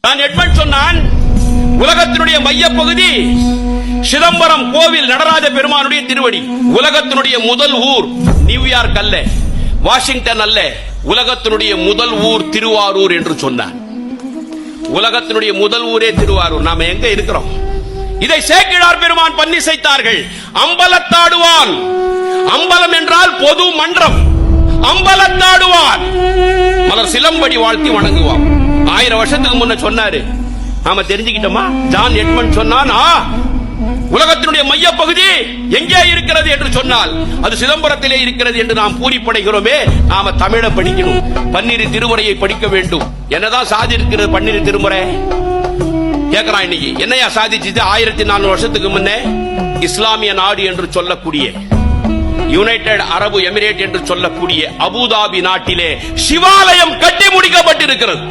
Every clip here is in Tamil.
நான் எட்மன் சொன்னான் உலகத்தினுடைய மையப்பகுதி சிதம்பரம் கோவில் நடராஜ பெருமானுடைய திருவடி. உலகத்தினுடைய முதல் ஊர் நியூயார்க் அல்ல வாஷிங்டன் அல்ல உலகத்தினுடைய முதல் ஊர் திருவாரூர் என்று சொன்னான். உலகத்தினுடைய முதல் ஊரே திருவாரூர் நாம எங்க இருக்கிறோம்? இதை சேக்கிழார் பெருமான் பன்னிசைத்தார்கள். அம்பலத்தாடுவான். அம்பலம் என்றால் பொது மன்றம். அம்பலத்தாடுவான். மலர் சிலம்படி வாழ்த்தி வணங்குவான். ஆயிரம் வருஷத்துக்கு முன்ன சொன்னாரு. நாம தெரிஞ்சுக்கிட்டோமா? ஜான் எட்மன் சொன்னான் உலகத்தினுடைய உலகத்தினுடைய மையப்பகுதி எங்கே இருக்கிறது? என்று சொன்னால் அது சிதம்பரத்திலே இருக்கிறது என்று நாம் பூரிப்படைகிறோமே நாம தமிழை படிக்கணும். பன்னிரு திருமுறையை படிக்க வேண்டும். என்னதான் சாதி இருக்கிறது பன்னிரு திருமுறை? கேட்கிறான் இன்னைக்கு. என்னையா சாதிச்சது ஆயிரத்தி நானூறு வருஷத்துக்கு முன்னே? இஸ்லாமிய நாடு என்று சொல்லக்கூடிய யுனைடெட் அரபு எமிரேட் என்று சொல்லக்கூடிய அபுதாபி நாட்டிலே சிவாலயம் கட்டி முடிக்கப்பட்டிருக்கிறது.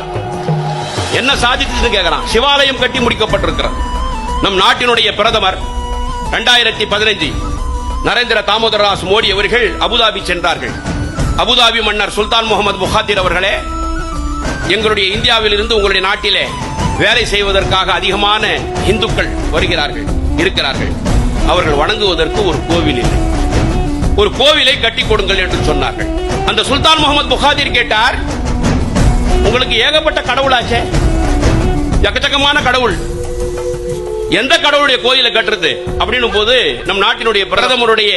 என்ன சாதிச்சது கேட்கிறான் சிவாலயம் கட்டி முடிக்கப்பட்டிருக்கிறது நம் நாட்டினுடைய பிரதமர் இரண்டாயிரத்தி பதினைஞ்சு நரேந்திர தாமோதரராஸ் மோடி அவர்கள் அபுதாபி சென்றார்கள். அபுதாபி மன்னர் சுல்தான் முகமது முஹாத்திர் அவர்களே எங்களுடைய இந்தியாவில் இருந்து உங்களுடைய நாட்டிலே வேலை செய்வதற்காக அதிகமான இந்துக்கள் வருகிறார்கள் இருக்கிறார்கள். அவர்கள் வணங்குவதற்கு ஒரு கோவில் இல்லை. ஒரு கோவிலை கட்டி கொடுங்கள் என்று சொன்னார்கள். அந்த சுல்தான் முகமது புகாதிர் கேட்டார் உங்களுக்கு ஏகப்பட்ட கடவுளாச்சே. எக்கச்சக்கமான கடவுள். எந்த கடவுளுடைய கோயிலை கட்டுறது அப்படின்னும் போது நம் நாட்டினுடைய பிரதமருடைய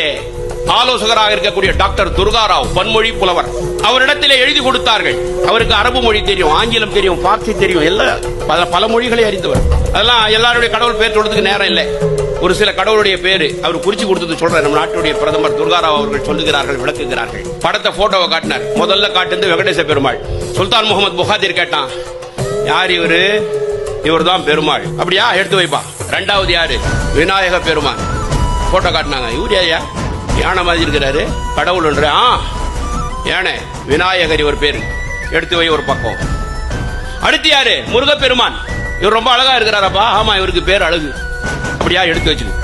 ஆலோசகராக இருக்கக்கூடிய டாக்டர் துர்காராவ் பன்மொழி புலவர் அவரிடத்திலே எழுதி கொடுத்தார்கள். அவருக்கு அரபு மொழி தெரியும் ஆங்கிலம் தெரியும் பார்சி தெரியும் எல்லாம் பல பல மொழிகளை அறிந்தவர். அதெல்லாம் எல்லாருடைய கடவுள் பேர் சொல்றதுக்கு நேரம் இல்லை. ஒரு சில கடவுளுடைய பேரு அவர் குறிச்சு கொடுத்தது சொல்றார் நம்ம நாட்டுடைய பிரதமர் துர்காராவ் அவர்கள் சொல்லுகிறார்கள் விளக்குகிறார்கள். படத்தை போட்டோவை காட்டினார். முதல்ல காட்டுந்து வெங்கடேச பெருமாள். சுல்தான் முகமது புகாதிர் கேட்டான் யார் இவரு? இவர்தான் பெருமாள். அப்படியா? எடுத்து வைப்பா. ரெண்டாவது யாரு? விநாயக பெருமான் போட்டோ காட்டினாங்க. இவர் ஐயா? யானை மாதிரி இருக்கிறாரு. கடவுள் ஒன்று. ஆ யானை. விநாயகர் இவர் பேரு. எடுத்து வை ஒரு பக்கம். அடுத்து யாரு? முருகப்பெருமான். இவர் ரொம்ப அழகா இருக்கிறாரப்பா. ஆமா இவருக்கு பேர் அழகு. அப்படியா? எடுத்து வச்சுக்கு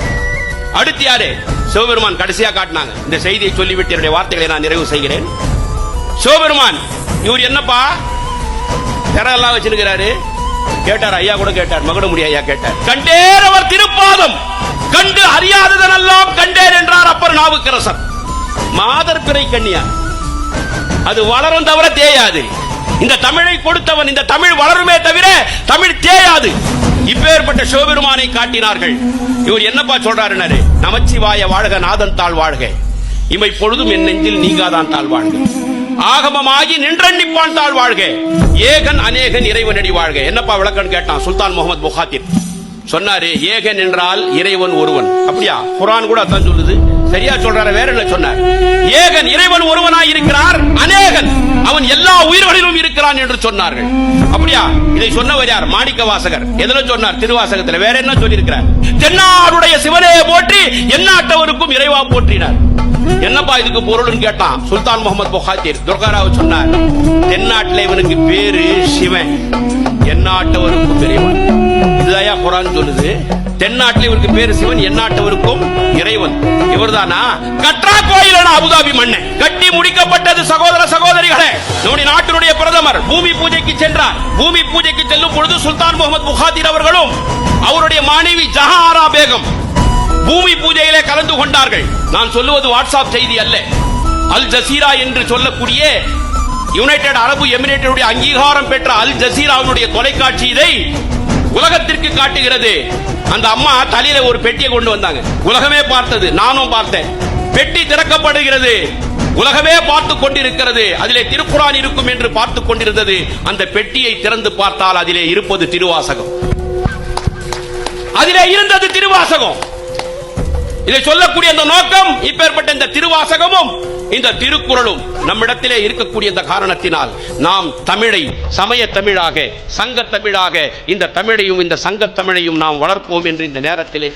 அடுத்து யாரு? சிவபெருமான் கடைசியா காட்டினாங்க. இந்த செய்தியை சொல்லிவிட்டு என்னுடைய வார்த்தைகளை நான் நிறைவு செய்கிறேன். சிவபெருமான் இவர் என்னப்பா? திறெல்லாம் வச்சிருக்கிறாரு. கேட்டார் ஐயா கூட கேட்டார் மகுடமுடி ஐயா கேட்டார். கண்டேர் அவர் திருப்பாதம் கண்டு அறியாததனெல்லாம் கண்டேன் என்றார் அப்பர் நாவுக்கரசர். மாதர் பிறை கண்ணியா அது வளரும் தவிர தேயாது. இந்த தமிழை கொடுத்தவன் இந்த தமிழ் வளருமே தவிர தமிழ் தேயாது. இப்பேற்பட்ட சிவபெருமானை காட்டினார்கள். இவர் என்னப்பா சொல்றாரு நமச்சிவாய வாழ்க நாதன் தாழ் வாழ்க. இமை பொழுதும் என் நெஞ்சில் நீங்காதான் தாழ் வாழ்க. ஆகமமாகி நின்றண்டிப்பான் தாழ் வாழ்க. ஏகன் அநேகன் இறைவனடி வாழ்க. என்னப்பா விளக்கம் கேட்டான் சுல்தான் முகமது புகாத்திர் சொன்னாரு ஏகன் என்றால் இறைவன் ஒருவன். அப்படியா? குரான் கூட அதான் சொல்லுது. சரியா சொல்றாரு? வேற என்ன சொன்னார்? ஏகன் இறைவன் ஒருவனாய் இருக்கிறார் அநேகன். அவன் எல்லா உயிர்களிலும் இருக்கிறான் என்று சொன்னார்கள். அப்படியா? இதை சொன்னவர் யார்? மாணிக்க வாசகர். எதுல சொன்னார்? திருவாசகத்துல. வேற என்ன சொல்லியிருக்கிறார்? தென்னாருடைய சிவனையை போற்றி எந்நாட்டவருக்கும் இறைவா போற்றினார். என்னப்பா இதுக்கு பொருள்னு கேட்டான்? சுல்தான் முகமது புகாத்தீர் துர்காராவ் சொன்னார் தென்னாட்டில் இவனுக்கு பேரு சிவன். எந்நாட்டவருக்கும் இறைவன் இதுதான் குரான் சொல்லுது? தென்னாட்டில் இவருக்கு பேரு சிவன் எந்நாட்டவருக்கும் இறைவன். இவர்தானா? கற்றா கோயிலான அபுதாபி மண்ணை கட்டி முடிக்கப்பட்டது சகோதர சகோதரிகளே. நம்முடைய நாட்டினுடைய பிரதமர் பூமி பூஜைக்கு சென்றார். பூமி பூஜைக்கு செல்லும் பொழுது சுல்தான் முகமது புகாதிர் அவர்களும் அவருடைய மனைவி ஜஹாரா பேகம் பூமி பூஜையிலே கலந்து கொண்டார்கள். நான் சொல்லுவது வாட்ஸ்அப் செய்தி அல்ல. அல் ஜசீரா என்று சொல்லக்கூடிய யுனைடெட் அரபு எமிரேட்டுடைய அங்கீகாரம் பெற்ற அல் ஜசீராவினுடைய தொலைக்காட்சி இதை உலகத்திற்கு காட்டுகிறது. அந்த அம்மா தலையில ஒரு பெட்டியை கொண்டு வந்தாங்க. உலகமே பார்த்தது நானும் பார்த்தேன். பெட்டி திறக்கப்படுகிறது. உலகமே பார்த்து கொண்டிருக்கிறது. அதிலே திருக்குறான் இருக்கும் என்று பார்த்து கொண்டிருந்தது. அந்த பெட்டியை திறந்து பார்த்தால் அதிலே இருப்பது திருவாசகம். அதிலே இருந்தது திருவாசகம். இதை சொல்லக்கூடிய அந்த நோக்கம் இப்பேற்பட்ட இந்த திருவாசகமும் இந்த திருக்குறளும் நம்மிடத்திலே இருக்கக்கூடிய இந்த காரணத்தினால் நாம் தமிழை சமய தமிழாக சங்க தமிழாக இந்த தமிழையும் இந்த சங்க தமிழையும் நாம் வளர்ப்போம் என்று இந்த நேரத்திலே